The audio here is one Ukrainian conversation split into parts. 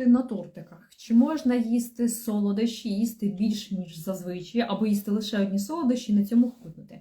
фрукти на тортиках? Чи можна їсти солодощі, їсти більш ніж зазвичай, або їсти лише одні солодощі і на цьому худнути?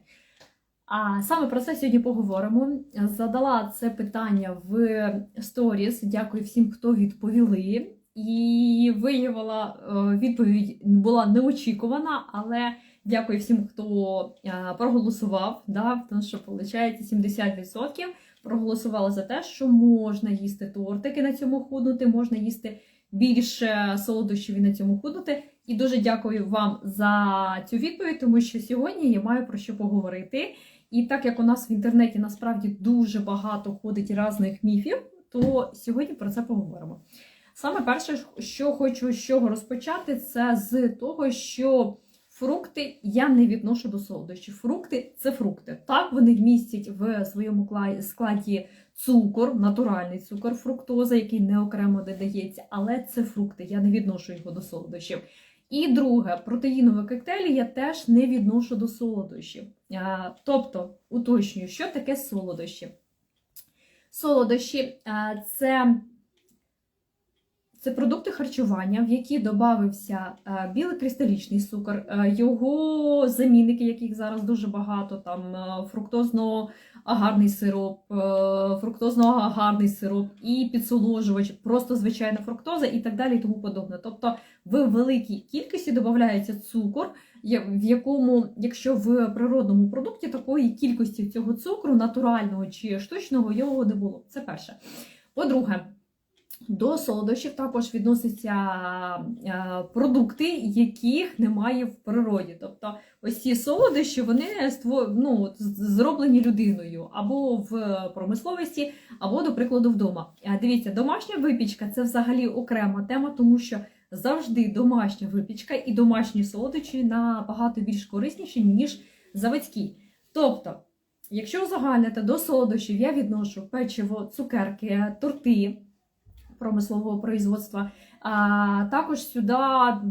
А саме про це сьогодні поговоримо. Задала це питання в сторіс. Дякую всім, хто відповіли. І виявила е, відповідь була неочікувана, але дякую всім, хто е, проголосував. Да, тому що виходить 70% проголосували за те, що можна їсти тортики на цьому худнути, можна їсти більше солодощів і на цьому худнути. І дуже дякую вам за цю відповідь, тому що сьогодні я маю про що поговорити. І так як у нас в інтернеті насправді дуже багато ходить різних міфів, то сьогодні про це поговоримо. Саме перше, що хочу з чого розпочати, це з того, що фрукти я не відношу до солодощів. Фрукти це фрукти. Так, вони вмістять в своєму складі цукор, натуральний цукор, фруктоза, який не окремо додається, але це фрукти. Я не відношу його до солодощів. І друге, протеїнові коктейлі я теж не відношу до солодощів. Тобто, уточнюю, що таке солодощі. Солодощі це, це продукти харчування, в які додався білий кристалічний цукор, його замінники, яких зараз дуже багато, там фруктозно-агарний сироп, е, фруктозно-агарний сироп і підсоложувач, просто звичайна фруктоза і так далі, і тому подобне. Тобто в великій кількості додається цукор, в якому, якщо в природному продукті такої кількості цього цукру, натурального чи штучного, його не було. Це перше. По-друге, до солодощів також відносяться е, продукти, яких немає в природі. Тобто, ось ці солодощі вони ну, зроблені людиною або в промисловості, або, до прикладу, вдома. Е, Дивіться, домашня випічка це взагалі окрема тема, тому що завжди домашня випічка і домашні солодощі набагато більш корисніші, ніж заводські. Тобто, якщо узагальнити до солодощів, я відношу печиво, цукерки, торти промислового производства, а також сюди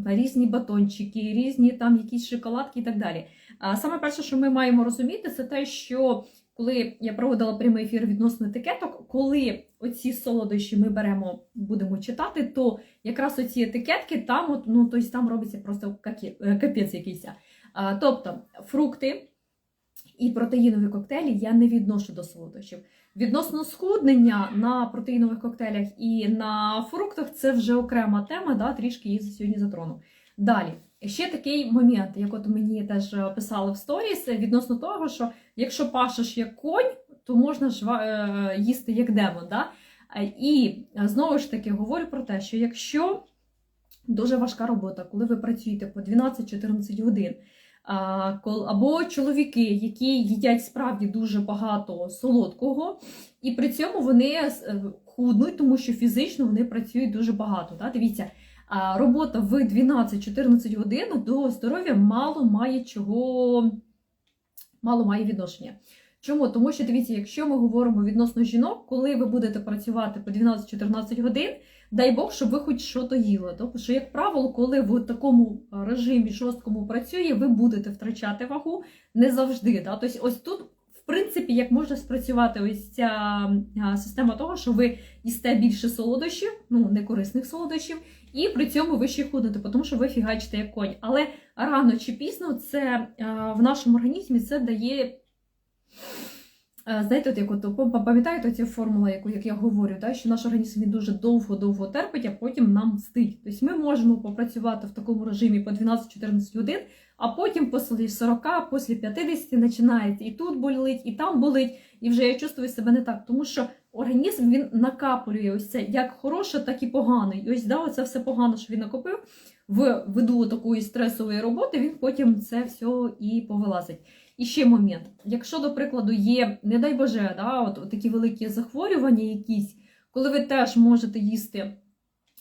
різні батончики, різні там якісь шоколадки і так далі. А саме перше, що ми маємо розуміти, це те, що коли я проводила прямий ефір відносно етикеток, коли оці солодощі ми беремо, будемо читати, то якраз оці етикетки там, от, ну, тобто там робиться просто е, капець якийсь. А, тобто фрукти і протеїнові коктейлі я не відношу до солодощів. Відносно схуднення на протеїнових коктейлях і на фруктах це вже окрема тема, да, трішки її сьогодні затрону. Далі, ще такий момент, як от мені теж е, писали в сторіс, відносно того, що якщо пашеш як конь, то можна ж е, їсти як демон. Да? Е, І знову ж таки говорю про те, що якщо дуже важка робота, коли ви працюєте по 12-14 годин, або чоловіки, які їдять справді дуже багато солодкого, і при цьому вони е, худнуть, тому що фізично вони працюють дуже багато. Так? Дивіться, робота в 12-14 годин до здоров'я мало має чого, мало має відношення. Чому? Тому що дивіться, якщо ми говоримо відносно жінок, коли ви будете працювати по 12-14 годин, дай Бог, щоб ви хоч що то їли. Тобто, що, як правило, коли ви в такому режимі жорсткому працює, ви будете втрачати вагу не завжди. Да? Тобто, ось тут, в принципі, як може спрацювати ось ця система того, що ви їсте більше солодощів, ну некорисних солодощів, і при цьому ви ще худнете, тому що ви фігачите як конь. Але рано чи пізно це в нашому організмі це дає. Е, Знаєте, от як от пам'ятаєте ця формула, яку як я говорю, да, що наш організм він дуже довго-довго терпить, а потім нам мстить. Тобто ми можемо попрацювати в такому режимі по 12-14 годин, а потім після 40, після 50 починається і тут болить, і там болить, і вже я чувствую себе не так, тому що організм він накапулює ось це як хороше, так і погане. І ось да, оце все погано, що він накопив в виду такої стресової роботи, він потім це все і повилазить. І ще момент. Якщо, до прикладу, є, не дай Боже, да, от, от такі великі захворювання якісь, коли ви теж можете їсти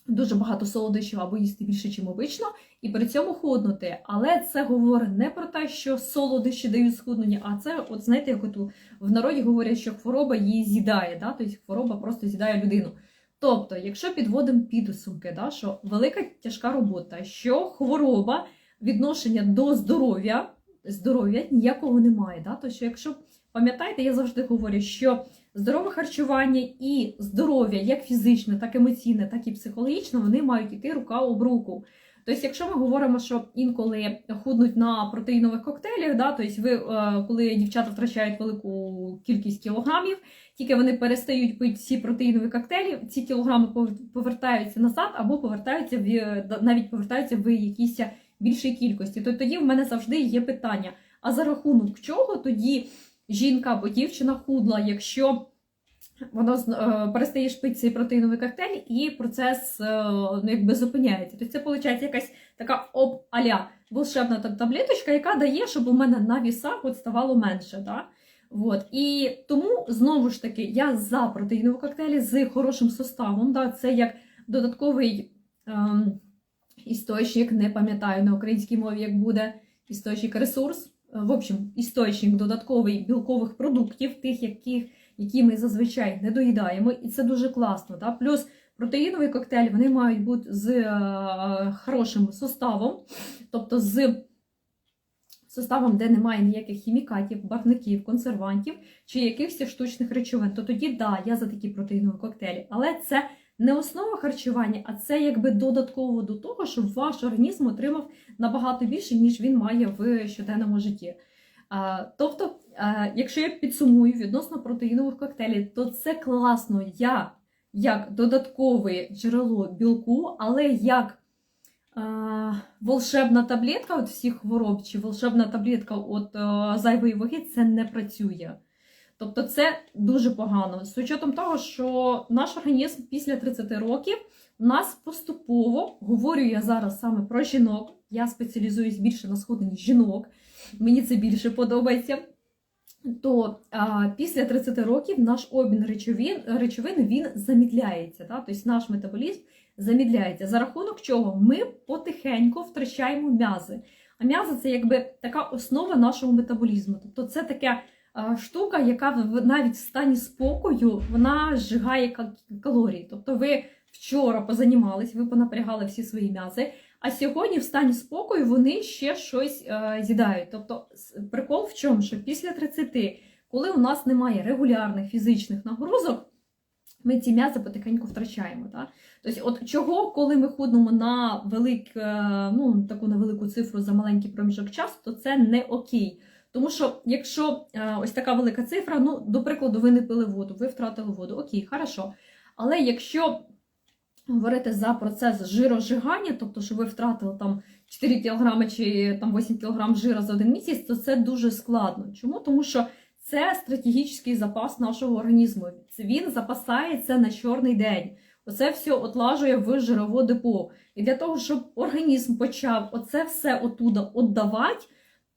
дуже багато солодощів або їсти більше, ніж обично, і при цьому худнути. Але це говорить не про те, що солодощі дають схуднення, а це, от знаєте, як от в народі говорять, що хвороба її з'їдає, да? тобто хвороба просто з'їдає людину. Тобто, якщо підводимо підсумки, да, що велика тяжка робота, що хвороба, відношення до здоров'я, здоров'я ніякого немає. Да? Тобто, якщо пам'ятаєте, я завжди говорю, що здорове харчування і здоров'я, як фізичне, так емоційне, так і психологічне, вони мають йти рука об руку. Тобто, якщо ми говоримо, що інколи худнуть на протеїнових коктейлях, да, тобто ви, е, коли дівчата втрачають велику кількість кілограмів, тільки вони перестають пити всі протеїнові коктейлі, ці кілограми повертаються назад або повертаються в навіть повертаються в якійсь більшій кількості. То тоді в мене завжди є питання: а за рахунок чого тоді жінка або дівчина худла, якщо воно е, перестаєш пити цей протеїновий коктейль, і процес е, ну, якби зупиняється. Тобто це виходить якась така оп аля волшебна таблеточка, яка дає, щоб у мене на вісах от ставало менше. Да? От. І тому знову ж таки я за протеїнові коктейлі з хорошим составом. Да? Це як додатковий ем, істочник, не пам'ятаю на українській мові, як буде істочник ресурс. Е, В общем, істочник додатковий білкових продуктів, тих, яких, які ми зазвичай не доїдаємо, і це дуже класно. Да? Плюс протеїновий коктейль вони мають бути з е, хорошим составом, тобто з составом, де немає ніяких хімікатів, барвників, консервантів чи якихось штучних речовин, то тоді да, я за такі протеїнові коктейлі. Але це не основа харчування, а це якби додатково до того, щоб ваш організм отримав набагато більше, ніж він має в щоденному житті. Тобто, якщо я підсумую відносно протеїнових коктейлів, то це класно я як додаткове джерело білку, але як волшебна таблетка від всіх хвороб чи волшебна таблетка від зайвої ваги, це не працює. Тобто це дуже погано. З учетом того, що наш організм після 30 років у нас поступово, говорю я зараз саме про жінок, я спеціалізуюсь більше на сходенні жінок, мені це більше подобається. То а, після 30 років наш обмін речовин, речовин він замідляється. Да? Тобто наш метаболізм замідляється. За рахунок чого ми потихеньку втрачаємо м'язи. А м'язи це якби така основа нашого метаболізму. Тобто це таке штука, яка навіть в стані спокою вона зжигає калорії. Тобто ви вчора позанімались, ви понапрягали всі свої м'язи, а сьогодні в стані спокою вони ще щось е, з'їдають. Тобто прикол в чому, що після 30, коли у нас немає регулярних фізичних нагрузок, ми ці м'язи потихеньку втрачаємо. Так? Тобто, от чого, коли ми худнемо на велик, е, ну, таку невелику цифру за маленький проміжок часу, то це не окей. Тому що якщо е, ось така велика цифра, ну, до прикладу, ви не пили воду, ви втратили воду, окей, хорошо. Але якщо говорити за процес жирозжигання, тобто, що ви втратили там 4 кг чи там 8 кг жира за один місяць, то це дуже складно. Чому? Тому що це стратегічний запас нашого організму. Він запасається на чорний день. Оце все отлажує в жирове депо. І для того, щоб організм почав оце все отуда віддавати,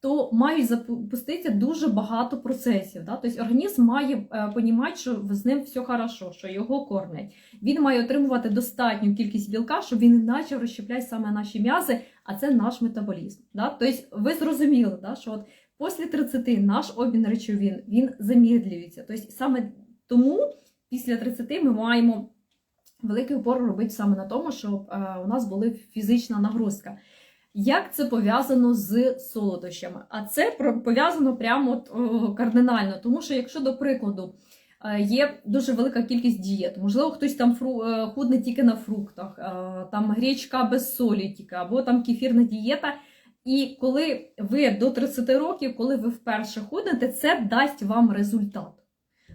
то мають запуститися дуже багато процесів. Да? Тобто організм має е, понімати, що з ним все хорошо, що його кормлять. Він має отримувати достатню кількість білка, щоб він почав розщепляти саме наші м'язи, а це наш метаболізм. Да? Тобто ви зрозуміли, да, що от після 30 наш обмін речовин він замедлюється. Тобто саме тому після 30 ми маємо великий упор робити саме на тому, щоб е, у нас була фізична нагрузка. Як це пов'язано з солодощами? А це пов'язано прямо кардинально, тому що якщо, до прикладу, е, є дуже велика кількість дієт, можливо, хтось там е, худне тільки на фруктах, е, там гречка без солі тільки, або там кефірна дієта. І коли ви до 30 років, коли ви вперше худнете, це дасть вам результат.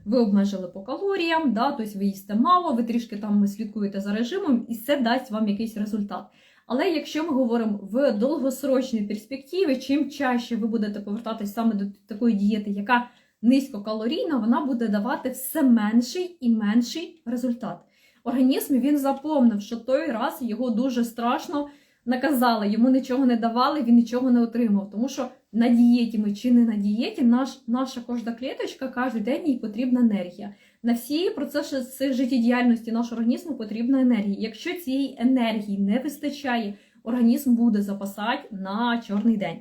Ви обмежили по калоріям, да, тобто ви їсте мало, ви трішки там слідкуєте за режимом, і це дасть вам якийсь результат. Але якщо ми говоримо в довгосрочній перспективі, чим чаще ви будете повертатись саме до такої дієти, яка низькокалорійна, вона буде давати все менший і менший результат. Організм він запомнив, що той раз його дуже страшно наказали, йому нічого не давали, він нічого не отримав. Тому що на дієті ми чи не на дієті, наш, наша кожна клеточка кожен день їй потрібна енергія. На всі процеси життєдіяльності нашого організму потрібна енергія. Якщо цієї енергії не вистачає, організм буде запасати на чорний день.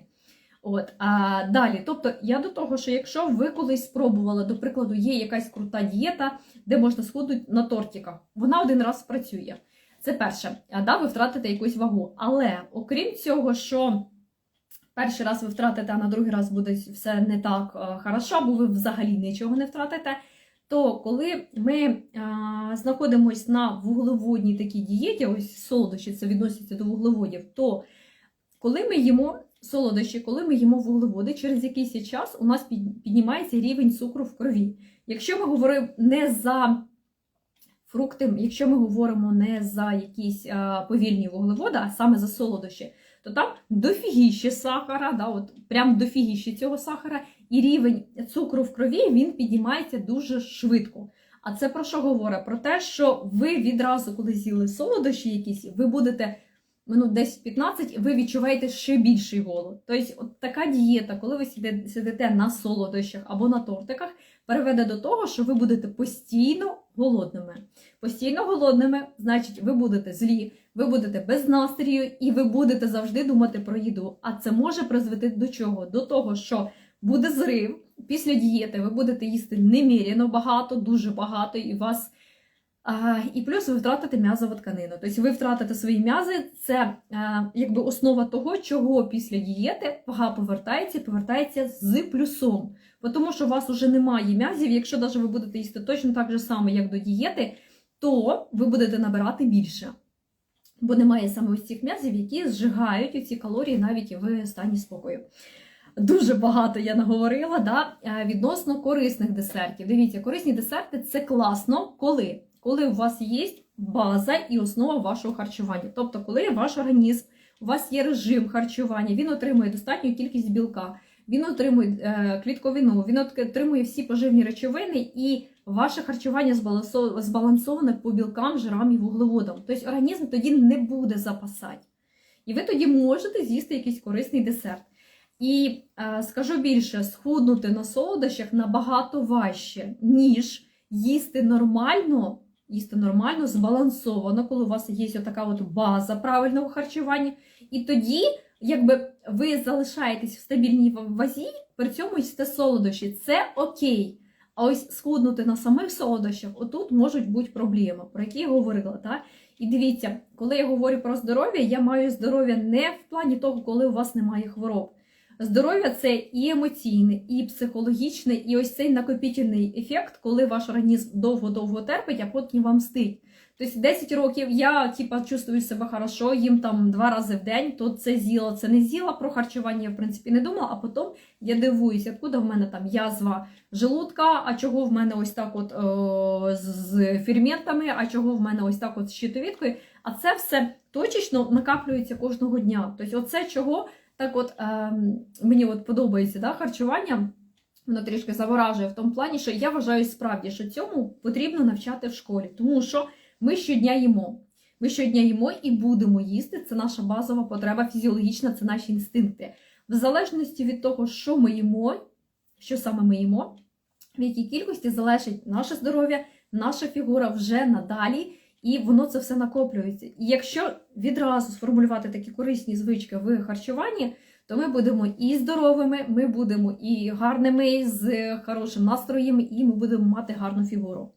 От а далі, тобто я до того, що якщо ви колись спробували, до прикладу, є якась крута дієта, де можна схуднути на тортиках, вона один раз спрацює. Це перше, а да, ви втратите якусь вагу. Але окрім цього, що перший раз ви втратите, а на другий раз буде все не так е, хорошо, бо ви взагалі нічого не втратите, то коли ми а, знаходимося на вуглеводній такій дієті, ось солодощі це відноситься до вуглеводів, то коли ми їмо солодощі, коли ми їмо вуглеводи, через якийсь час у нас піднімається рівень цукру в крові. Якщо ми говоримо не за фрукти, якщо ми говоримо не за якісь а, повільні вуглеводи, а саме за солодощі, то там дофігіще сахара, да, от прям дофігіще цього сахара, і рівень цукру в крові він піднімається дуже швидко. А це про що говорить? Про те, що ви відразу, коли з'їли солодощі якісь, ви будете минут 10-15, ви відчуваєте ще більший голод. Тобто, от така дієта, коли ви сидите на солодощах або на тортиках, приведе до того, що ви будете постійно голодними. Постійно голодними, значить, ви будете злі, ви будете без настрію і ви будете завжди думати про їду. А це може призвести до чого? До того, що буде зрив після дієти, ви будете їсти неміряно багато, дуже багато, і вас. А, і плюс ви втратите м'язову тканину. Тобто ви втратите свої м'язи, це а, якби основа того, чого після дієти вага повертається, повертається з плюсом. Бо Тому що у вас вже немає м'язів, якщо навіть ви будете їсти точно так же само, як до дієти, то ви будете набирати більше. Бо немає саме ось цих м'язів, які зжигають ці калорії навіть в стані спокою. Дуже багато я наговорила да, е, відносно корисних десертів. Дивіться, корисні десерти це класно, коли? Коли у вас є база і основа вашого харчування. Тобто, коли ваш організм, у вас є режим харчування, він отримує достатню кількість білка, він отримує е, клітковину, він отримує всі поживні речовини, і ваше харчування збалансоване по білкам, жирам і вуглеводам. Тобто організм тоді не буде запасати. І ви тоді можете з'їсти якийсь корисний десерт. І е, скажу більше, схуднути на солодощах набагато важче, ніж їсти нормально, їсти нормально, збалансовано, коли у вас є така от база правильного харчування. І тоді, якби ви залишаєтесь в стабільній вазі, при цьому їсте солодощі. Це окей. А ось схуднути на самих солодощах, отут можуть бути проблеми, про які я говорила. Так? І дивіться, коли я говорю про здоров'я, я маю здоров'я не в плані того, коли у вас немає хвороб. Здоров'я це і емоційне, і психологічне, і ось цей накопітельний ефект, коли ваш організм довго-довго терпить, а потім вам стить. Тобто 10 років я типа чувствую себе хорошо, їм там два рази в день, то це з'їла, це не з'їла. Про харчування я в принципі не думала, а потім я дивуюся, откуда в мене там язва желудка, а чого в мене ось так от о, з- з ферментами, а чого в мене ось так от з щитовідкою. А це все точечно накаплюється кожного дня. Тобто, оце чого так от ем, мені от подобається да, харчування. Воно трішки заворажує в тому плані, що я вважаю справді, що цьому потрібно навчати в школі, тому що ми щодня їмо. Ми щодня їмо і будемо їсти. Це наша базова потреба фізіологічна, це наші інстинкти. В залежності від того, що ми їмо, що саме ми їмо, в якій кількості залежить наше здоров'я, наша фігура вже надалі, і воно це все накоплюється. І якщо відразу сформулювати такі корисні звички в харчуванні, то ми будемо і здоровими, ми будемо і гарними, з хорошим настроєм, і ми будемо мати гарну фігуру.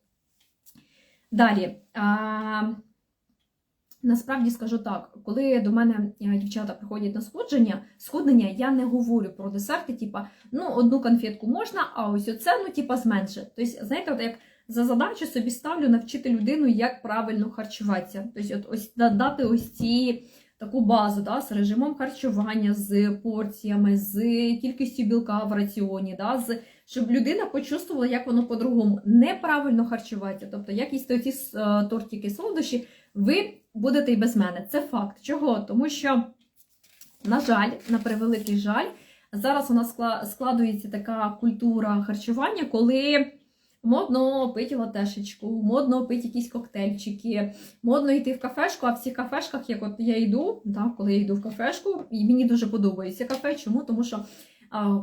Далі. А, насправді скажу так, коли до мене е, дівчата приходять на сходження, сходнення, я не говорю про десерти, типа, ну, одну конфетку можна, а ось оце, ну, типа, зменше. Тобто, знаєте, от як за задачу собі ставлю навчити людину, як правильно харчуватися. Тобто, от ось дати ось ці таку базу да, з режимом харчування, з порціями, з кількістю білка в раціоні, да, з, щоб людина почувствувала, як воно по-другому неправильно харчувати. Тобто, як їсти ці е, тортики, солодощі, ви будете і без мене. Це факт. Чого? Тому що, на жаль, на превеликий жаль, зараз у нас складується така культура харчування, коли. Модно пити латешечку, модно пити якісь коктейльчики, модно йти в кафешку, а в цих кафешках, як от я йду, да, коли я йду в кафешку, і мені дуже подобається кафе. Чому? Тому що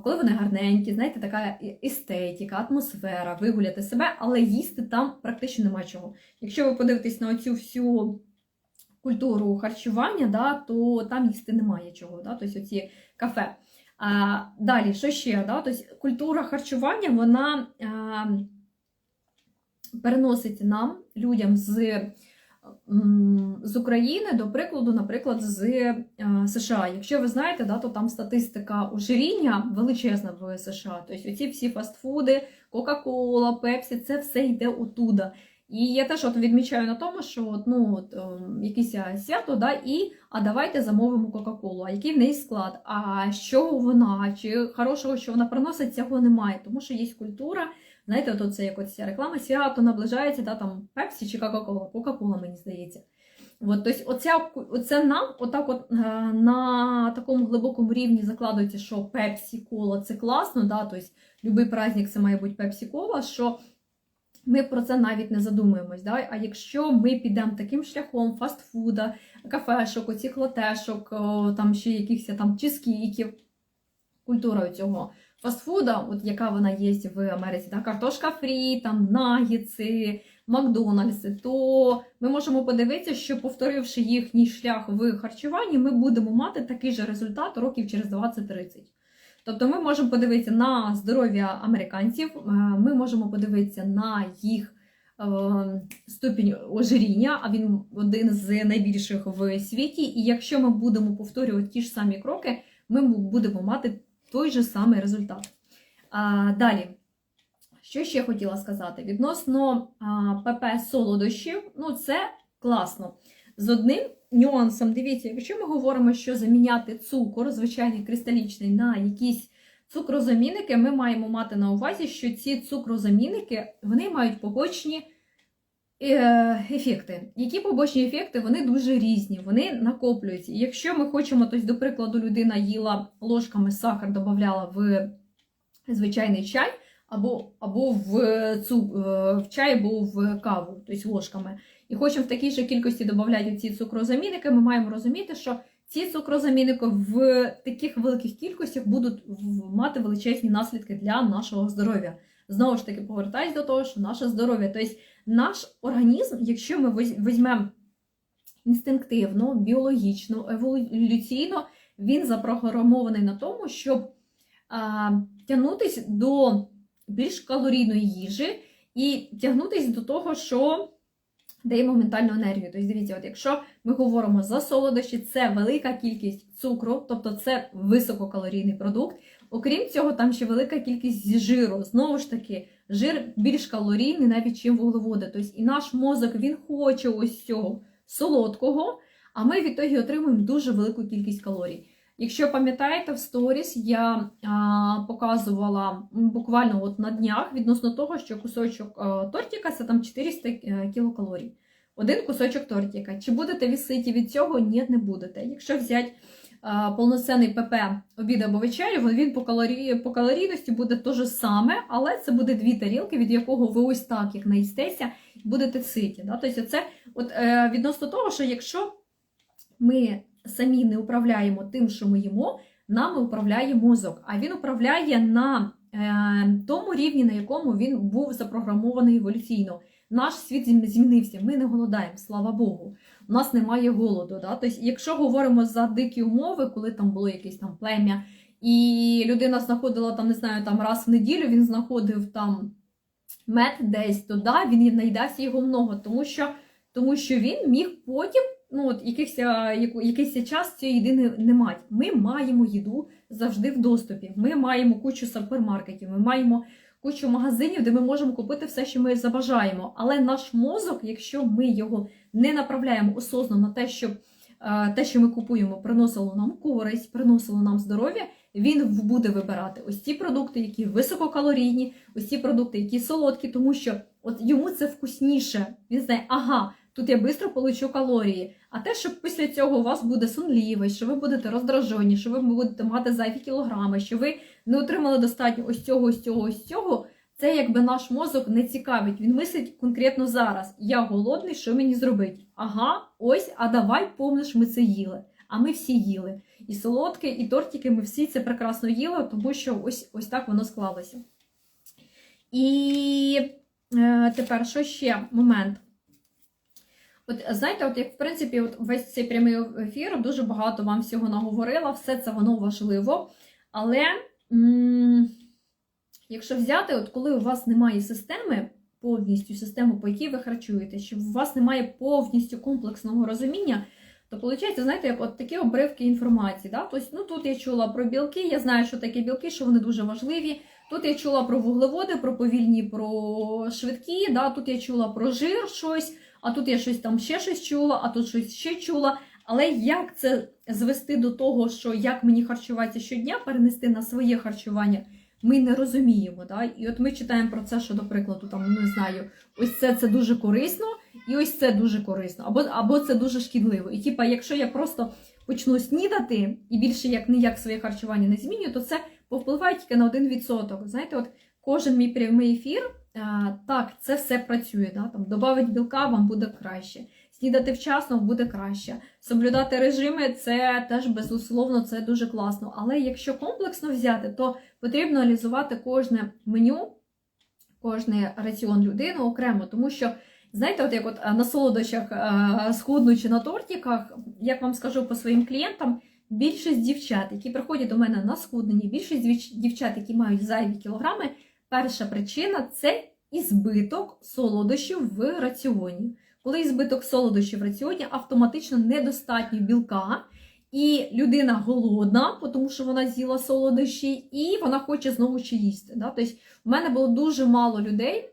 коли вони гарненькі, знаєте, така естетика, атмосфера, вигуляти себе, але їсти там практично нема чого. Якщо ви подивитесь на оцю всю культуру харчування, да, то там їсти немає чого. Да, тобто оці кафе. А, далі, що ще? Да? Тобто, культура харчування, вона а, переносить нам, людям з з України, до прикладу, наприклад, з е, США. Якщо ви знаєте, да, то там статистика ожиріння величезна в США. Тобто оці всі фастфуди, Кока-Кола, Пепсі, це все йде отуда. І я теж от відмічаю на тому, що от, ну, от, ем, якесь свято, да, і а давайте замовимо Кока-Колу. А який в неї склад? А чого вона? Чи хорошого, що вона приносить, цього немає. Тому що є культура. Знаєте, от це як от ця реклама свято наближається, да, там Пепсі чи Кока-Кола, Кока-Кола, мені здається. От, тобто, оця, оце нам отак от, е, на такому глибокому рівні закладується, що Пепсі Кола це класно, да, тобто будь-який праздник це має бути Пепсі Кола, що ми про це навіть не задумуємось. Да? А якщо ми підемо таким шляхом фастфуда, кафешок, оцих латешок, о, там ще якихось там чизкіків, культура цього фастфуда, от яка вона є в Америці, да? картошка фрі, там нагіци, Макдональдси, то ми можемо подивитися, що повторивши їхній шлях в харчуванні, ми будемо мати такий же результат років через 20-30. Тобто ми можемо подивитися на здоров'я американців, е, ми можемо подивитися на їх е, ступінь ожиріння, а він один з найбільших в світі. І якщо ми будемо повторювати ті ж самі кроки, ми будемо мати той же самий результат. А, Далі, що ще хотіла сказати? Відносно а, ПП солодощів, ну це класно. З одним нюансом, дивіться, якщо ми говоримо, що заміняти цукор, звичайний кристалічний, на якісь цукрозамінники, ми маємо мати на увазі, що ці цукрозамінники вони мають побочні ефекти. Які побочні ефекти? Вони дуже різні, вони накоплюються. І якщо ми хочемо, тобто, до прикладу, людина їла ложками сахар, додавала в звичайний чай, або або в, цу, в чай, або в каву, тобто ложками і хочемо в такій же кількості додати ці цукрозамінники, ми маємо розуміти, що ці цукрозамінники в таких великих кількостях будуть мати величезні наслідки для нашого здоров'я. Знову ж таки, повертаюсь до того, що наше здоров'я, тобто наш організм, якщо ми візьмемо інстинктивно, біологічно, еволюційно, він запрограмований на тому, щоб а, тягнутися до більш калорійної їжі і тягнутися до того, що дає моментальну енергію. Тобто, дивіться, от якщо ми говоримо за солодощі, це велика кількість цукру, тобто це висококалорійний продукт. Окрім цього, там ще велика кількість жиру. Знову ж таки, жир більш калорійний, навіть чим вуглеводи. Тобто, і наш мозок він хоче ось цього солодкого, а ми від того отримуємо дуже велику кількість калорій. Якщо пам'ятаєте, в сторіс я а, показувала буквально от на днях відносно того, що кусочок а, тортика це там 400 е, кілокалорій. Один кусочок тортика. Чи будете віситі від цього? Ні, не будете. Якщо взяти повноцінний ПП обід або вечерю, він по калорії, по калорійності буде те ж саме, але це буде дві тарілки, від якого ви ось так як наїстеся, будете ситі. Да? Тобто це от, е, відносно того, що якщо ми самі не управляємо тим, що ми їмо, нами управляє мозок, а він управляє на е, тому рівні, на якому він був запрограмований еволюційно. Наш світ змінився, ми не голодаємо, слава Богу. У нас немає голоду. Да? Тобто, якщо говоримо за дикі умови, коли там було якесь там плем'я, і людина знаходила там, не знаю, там раз в неділю, він знаходив там мед десь, то да, він наїдався його много, тому що, тому що він міг потім ну от якийсь, якийсь час цієї їди не мать. Ми маємо їду завжди в доступі. Ми маємо кучу супермаркетів, ми маємо кучу магазинів, де ми можемо купити все, що ми забажаємо. Але наш мозок, якщо ми його не направляємо осознано на те, щоб те, що ми купуємо, приносило нам користь, приносило нам здоров'я, він буде вибирати ось ці продукти, які висококалорійні, ось ці продукти, які солодкі, тому що от йому це вкусніше. Він знає, ага. Тут я швидко получу калорії. А те, що після цього у вас буде сонлівість, що ви будете роздражені, що ви будете мати зайві кілограми, що ви не отримали достатньо ось цього, ось цього, ось цього, це якби наш мозок не цікавить. Він мислить конкретно зараз. Я голодний, що мені зробити? Ага, ось, а давай помниш, ми це їли. А ми всі їли. І солодке, і тортики, ми всі це прекрасно їли, тому що ось ось так воно склалося. І е, тепер що ще момент? От знаєте, от як в принципі, от весь цей прямий ефір дуже багато вам всього наговорила, все це воно важливо. Але м якщо взяти, от коли у вас немає системи повністю систему, по якій ви харчуєте, що у вас немає повністю комплексного розуміння, то виходить, знаєте, як от такі обривки інформації. Да? Тобто, ну тут я чула про білки, я знаю, що таке білки, що вони дуже важливі. Тут я чула про вуглеводи, про повільні, про швидкі. Да? Тут я чула про жир щось, а тут я щось там ще щось чула, а тут щось ще чула. Але як це звести до того, що як мені харчуватися щодня, перенести на своє харчування, ми не розуміємо. Да? І от ми читаємо про це, що, до прикладу, там ну, не знаю, ось це це дуже корисно, і ось це дуже корисно, або або це дуже шкідливо. І типа, якщо я просто почну снідати і більше як ніяк своє харчування не змінюю, то це повпливає тільки на 1%. Знаєте, от кожен мій прямий ефір, так, це все працює. Да? Там Добавить білка, вам буде краще. Снідати вчасно буде краще. Соблюдати режими це теж безусловно це дуже класно. Але якщо комплексно взяти, то потрібно аналізувати кожне меню, кожний раціон людини окремо, тому що. Знаєте, от як от на солодощах схуднучи на тортиках, як вам скажу по своїм клієнтам, більшість дівчат, які приходять до мене на схуднення, більшість дівчат, які мають зайві кілограми, перша причина це ізбиток солодощів в раціоні. Коли ізбиток солодощів в раціоні, автоматично недостатньо білка, і людина голодна, тому що вона з'їла солодощі, і вона хоче знову ще їсти. Да? Тобто, в мене було дуже мало людей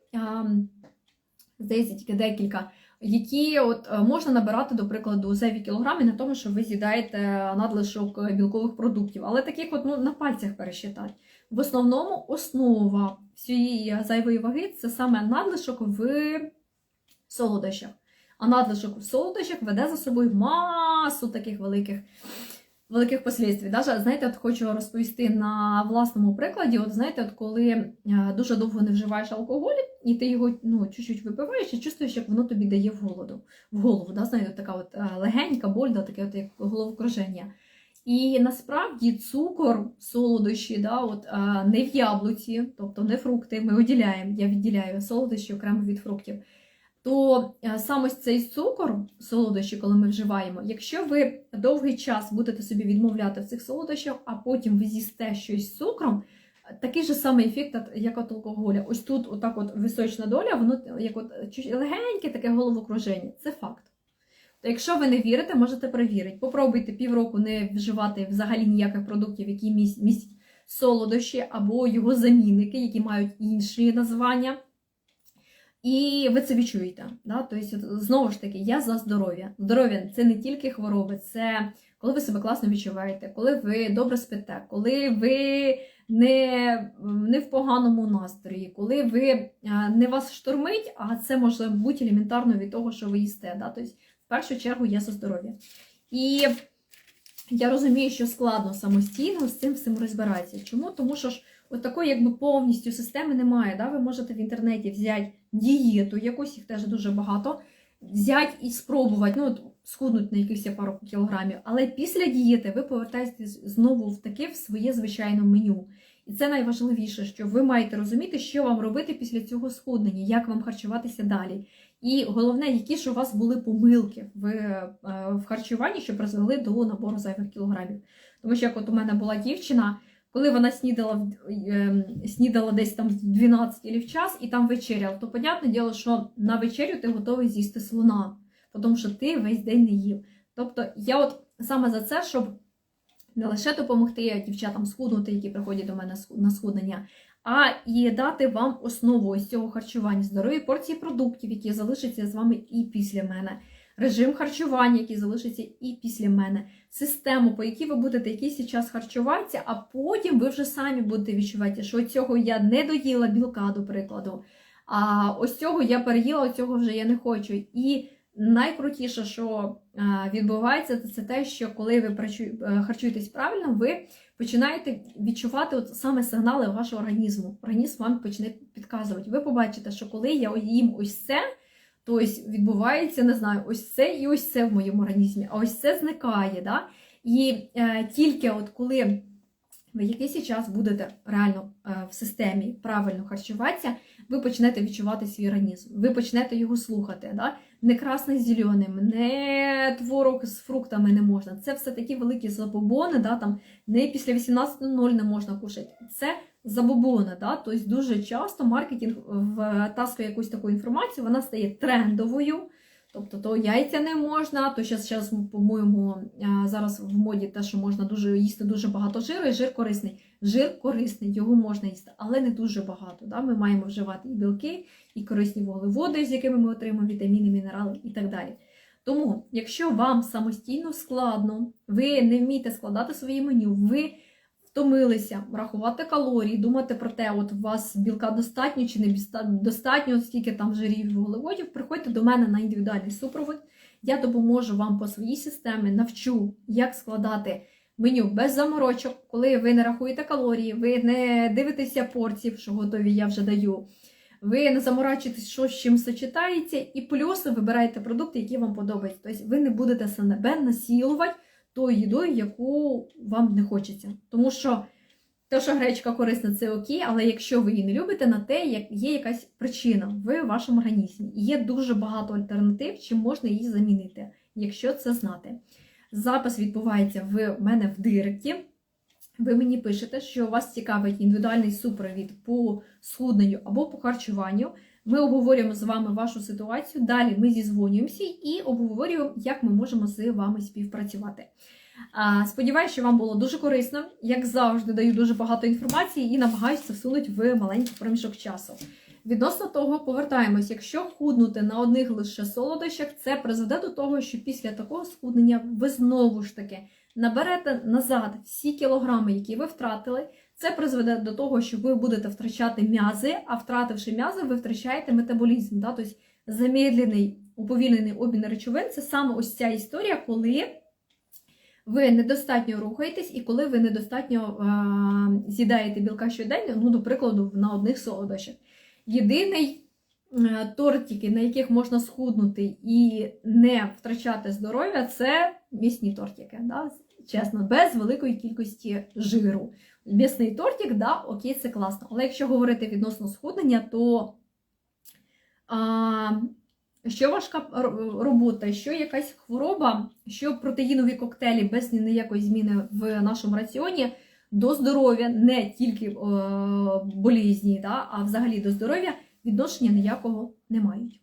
здається, тільки декілька, які от е, можна набирати, до прикладу, зайві кілограми на тому, що ви з'їдаєте надлишок білкових продуктів. Але таких от ну, на пальцях пересчитати. В основному основа всієї зайвої ваги це саме надлишок в солодощах. А надлишок в солодощах веде за собою масу таких великих великих послідствій. Даже, знаєте, от хочу розповісти на власному прикладі. От знаєте, от коли е, дуже довго не вживаєш алкоголь, і ти його ну, чуть-чуть випиваєш і чувствуєш, як воно тобі дає в голову. В голову, да, знаєте, така от е, легенька боль, да, таке от як головокруження. І насправді цукор, солодощі, да, от, е, не в яблуці, тобто не фрукти, ми виділяємо, я відділяю солодощі окремо від фруктів то е, саме цей цукор, солодощі, коли ми вживаємо, якщо ви довгий час будете собі відмовляти в цих солодощах, а потім ви з'їсте щось з цукром, такий же самий ефект, як от алкоголя. Ось тут, отак, от височна доля, воно як от легеньке таке головокруження. Це факт. То якщо ви не вірите, можете перевірити. Попробуйте півроку не вживати взагалі ніяких продуктів, які містять солодощі або його замінники, які мають інші названня. І ви це відчуєте. Да? Тобто, знову ж таки, я за здоров'я. Здоров'я це не тільки хвороби, це коли ви себе класно відчуваєте, коли ви добре спите, коли ви не не в поганому настрої, коли ви не вас штормить, а це може бути елементарно від того, що ви їсте. Да? Тобто, в першу чергу я за здоров'я. І я розумію, що складно самостійно з цим всім розбиратися. Чому? Тому що ж от такої якби повністю системи немає. Да? Ви можете в інтернеті взяти дієту, якось їх теж дуже багато, взяти і спробувати, ну, от, схуднути на якихось пару кілограмів. Але після дієти ви повертаєтесь знову в таке в своє звичайне меню. І це найважливіше, що ви маєте розуміти, що вам робити після цього схуднення, як вам харчуватися далі. І головне, які ж у вас були помилки в е, в харчуванні, що призвели до набору зайвих кілограмів. Тому що як от у мене була дівчина, коли вона снідала ем, снідала десь там в 12 або в час і там вечеряла, то, понятне діло, що на вечерю ти готовий з'їсти слона, тому що ти весь день не їв. Тобто, я от саме за це, щоб не лише допомогти дівчатам схуднути, які приходять до мене на схуднення, а і дати вам основу ось цього харчування, здорові порції продуктів, які залишаться з вами і після мене режим харчування, який залишиться і після мене, систему, по якій ви будете якийсь час харчуватися, а потім ви вже самі будете відчувати, що цього я не доїла білка, до прикладу. А ось цього я переїла, ось цього вже я не хочу. І найкрутіше, що відбувається, це те, що коли ви е, харчуєтесь правильно, ви починаєте відчувати от саме сигнали вашого організму. Організм вам почне підказувати. Ви побачите, що коли я їм ось це. Тобто відбувається, не знаю, ось це і ось це в моєму організмі, а ось це зникає. Да? І е, тільки от коли ви якийсь час будете реально е, в системі правильно харчуватися, ви почнете відчувати свій організм, ви почнете його слухати. Да? Не красний з зеленим, не творог з фруктами не можна. Це все такі великі забобони, да, там не після 18.00 не можна кушати. Це забобони. Да? Тобто дуже часто маркетинг втаскує якусь таку інформацію, вона стає трендовою. Тобто, то яйця не можна, то зараз, по-моєму, зараз в моді те, що можна дуже їсти дуже багато жиру, і жир корисний. Жир корисний, його можна їсти, але не дуже багато. Да? Ми маємо вживати і білки, і корисні вуглеводи, з якими ми отримуємо вітаміни, мінерали і так далі. Тому, якщо вам самостійно складно, ви не вмієте складати своє меню, ви втомилися рахувати калорії, думати про те, от у вас білка достатньо чи не достатньо, скільки там жирів і вуглеводів, приходьте до мене на індивідуальний супровід. Я допоможу вам по своїй системі, навчу, як складати меню без заморочок, коли ви не рахуєте калорії, ви не дивитеся порції, що готові я вже даю. Ви не заморачуєтесь, що з чим сочетається, і плюс вибираєте продукти, які вам подобаються. Тобто ви не будете себе насілувати тою їдою, яку вам не хочеться. Тому що те, що гречка корисна, це окей, але якщо ви її не любите, на те як є якась причина в вашому організмі. Є дуже багато альтернатив, чим можна її замінити, якщо це знати. Запис відбувається в мене в директі. Ви мені пишете, що вас цікавить індивідуальний супровід по схудненню або по харчуванню. Ми обговорюємо з вами вашу ситуацію. Далі ми зізвонюємося і обговорюємо, як ми можемо з вами співпрацювати. Сподіваюся, що вам було дуже корисно. Як завжди, даю дуже багато інформації і намагаюся це всунути в маленький проміжок часу. Відносно того, повертаємось, якщо худнути на одних лише солодощах, це призведе до того, що після такого схуднення ви знову ж таки наберете назад всі кілограми, які ви втратили. Це призведе до того, що ви будете втрачати м'язи, а втративши м'язи, ви втрачаєте метаболізм. Да? Тобто замедлений, уповільнений обмін речовин це саме ось ця історія, коли ви недостатньо рухаєтесь і коли ви недостатньо а, з'їдаєте білка щоденно, ну, до прикладу, на одних солодощах. Єдиний е, тортики, на яких можна схуднути і не втрачати здоров'я, це м'ясні тортики. Да? Чесно, без великої кількості жиру. М'ясний тортик, да, окей, це класно. Але якщо говорити відносно схуднення, то а, що важка робота, що якась хвороба, що протеїнові коктейлі без ніякої зміни в нашому раціоні до здоров'я, не тільки е, болізні, да, а взагалі до здоров'я відношення ніякого не мають.